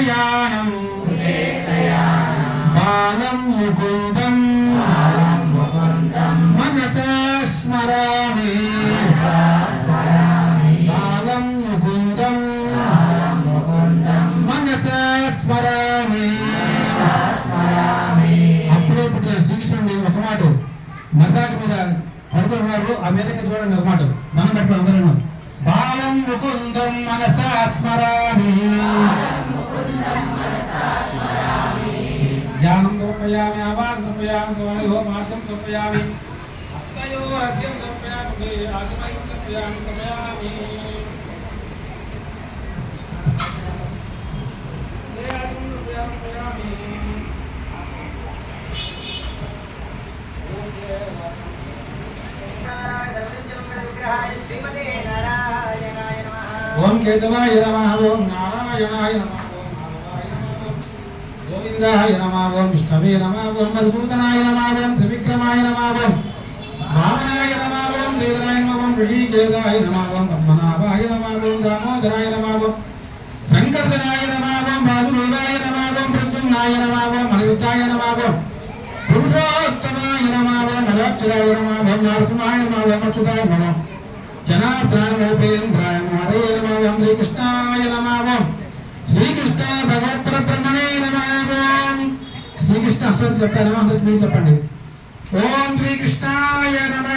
శయానం బాలం ముకుందం. మనసా స్మరామి. బాలం ముకుందం. మనసా స్మరామి. అప్పుడే పుట్టిన శ్రీకృష్ణుడి ఒక మాట. మర్దాకి మీద పడుకున్నారు ఆ మీదకి చూడండి ఒక మాట. మనం పెట్టు అందరూ బాలం ముకుందం మనసా స్మరామి. कल्पयामि आवान् कल्पयामि स्वामि होमार्थं कल्पयामि हस्तयो हस्यं कल्पयामि आगमयं कल्पयामि कल्पयामि श्रीमते नारायणाय नमः ओम केशवाय नमः ओम नारायणाय नमः గోవిందాయ నమావం విష్ణవే నమావం ఓం మధుసూదనాయ నమః త్రివిక్రమాయ నమావం ఓం వామనాయ నమః ఓం శ్రీధరాయ నమః ఓం పద్మనాభాయ నమావం దామోదరాయ నమావం ఓం సంకర్షణాయ నమః ఓం వాసుదేవాయ నమావం ఓం నమావం నమః ఓం పురుషోత్తమాయ నమావం ఓం నమావం నమః ఓం నరసింహాయ నమః ఓం అచ్యుతాయ నమః జనార్దనోపేంద్రాయ మహరే శ్రీకృష్ణాయ శ్రీకృష్ణ అసలు చెప్తాను అందరూ మీరు చెప్పండి. ఓం శ్రీకృష్ణాయ నమః